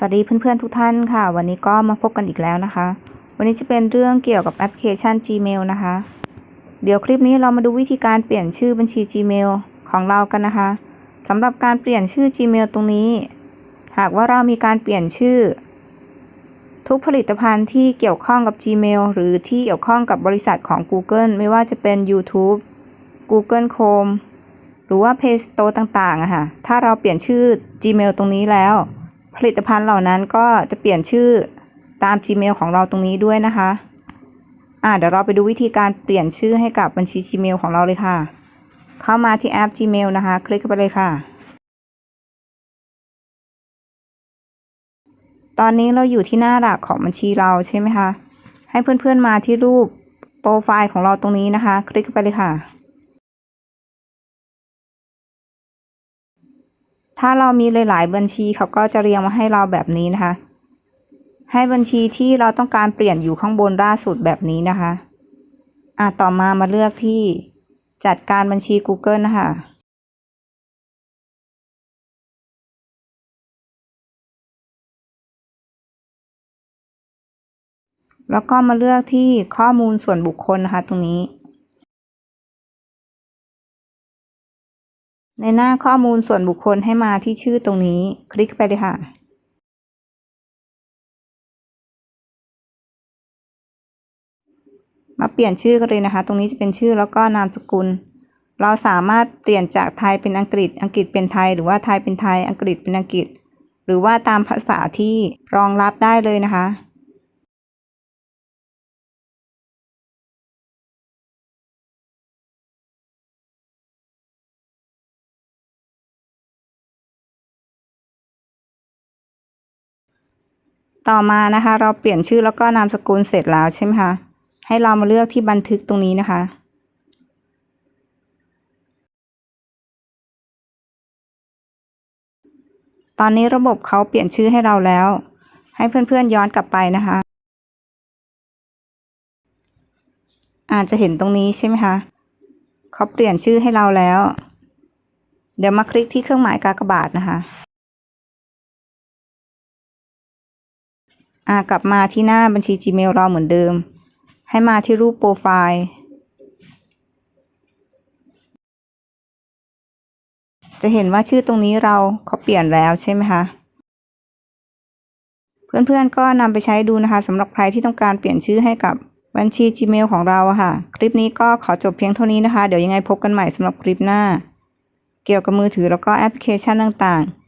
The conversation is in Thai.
สวัสดีเพื่อนๆทุกท่านค่ะ วันนี้ก็มาพบกันอีกแล้วนะคะ วันนี้จะเป็นเรื่องเกี่ยวกับแอปพลิเคชัน Gmail นะคะ เดี๋ยวคลิปนี้เรามาดูวิธีการเปลี่ยนชื่อบัญชี Gmail ของเรากันนะคะสำหรับการเปลี่ยนชื่อ Gmail ตรงนี้ หากว่าเรามีการเปลี่ยนชื่อ ทุกผลิตภัณฑ์ที่เกี่ยวข้องกับ Gmail หรือที่เกี่ยวข้องกับบริษัทของ Google ไม่ว่าจะเป็น YouTube Google Chrome หรือว่า Play Store ต่างๆอะค่ะถ้าเราเปลี่ยนชื่อ Gmail ตรงนี้แล้ว ผลิตภัณฑ์เหล่านั้นก็จะเปลี่ยนชื่อตาม Gmail ของเราตรงนี้ด้วยนะคะ อ่าเดี๋ยวเราไปดูวิธีการเปลี่ยนชื่อให้กับบัญชี Gmail ของเราเลยค่ะ เข้ามาที่แอป Gmail นะคะ คลิกเข้าไปเลยค่ะ ตอนนี้เราอยู่ที่หน้าหลักของบัญชีเราใช่ไหมคะ ให้เพื่อนๆมาที่รูปโปรไฟล์ของเราตรงนี้นะคะ คลิกเข้าไปเลยค่ะ ถ้าเรามีหลาย ๆ บัญชีเขาก็จะเรียงมาให้เราแบบนี้นะคะ ให้บัญชีที่เราต้องการเปลี่ยนอยู่ข้างบนล่าสุดแบบนี้นะคะอะต่อมามาเลือกที่จัดการบัญชี Google นะคะแล้วก็มาเลือกที่ข้อมูลส่วนบุคคลนะคะตรงนี้ ในหน้าข้อมูลส่วนบุคคลให้มาที่ชื่อตรงนี้ คลิกไปเลยค่ะมาเปลี่ยนชื่อกันเลยนะคะ ตรงนี้จะเป็นชื่อแล้วก็นามสกุล เราสามารถเปลี่ยนจากไทยเป็นอังกฤษ อังกฤษเป็นไทย หรือว่าไทยเป็นไทย อังกฤษเป็นอังกฤษ หรือว่าตามภาษาที่รองรับได้เลยนะคะ ต่อมานะคะ เราเปลี่ยนชื่อแล้วก็นามสกุลเสร็จแล้วใช่ไหมคะ ให้เรามาเลือกที่บันทึกตรงนี้นะคะ ตอนนี้ระบบเขาเปลี่ยนชื่อให้เราแล้ว ให้เพื่อนๆย้อนกลับไปนะคะ อาจจะเห็นตรงนี้ใช่ไหมคะเขาเปลี่ยนชื่อให้เราแล้ว เดี๋ยวมาคลิกที่เครื่องหมายกากบาทนะคะ อ่ากลับมาที่หน้าบัญชี Gmail เราเหมือนเดิม ให้มาที่รูปโปรไฟล์จะเห็นว่าชื่อตรงนี้เราเขาเปลี่ยนแล้วใช่ไหมคะ เพื่อนๆก็นำไปใช้ดูนะคะสำหรับใครที่ต้องการเปลี่ยนชื่อให้กับบัญชี Gmail ของเราค่ะ คลิปนี้ก็ขอจบเพียงเท่านี้นะคะ เดี๋ยวยังไงพบกันใหม่สำหรับคลิปหน้า เกี่ยวกับมือถือแล้วก็แอปพลิเคชันต่างๆ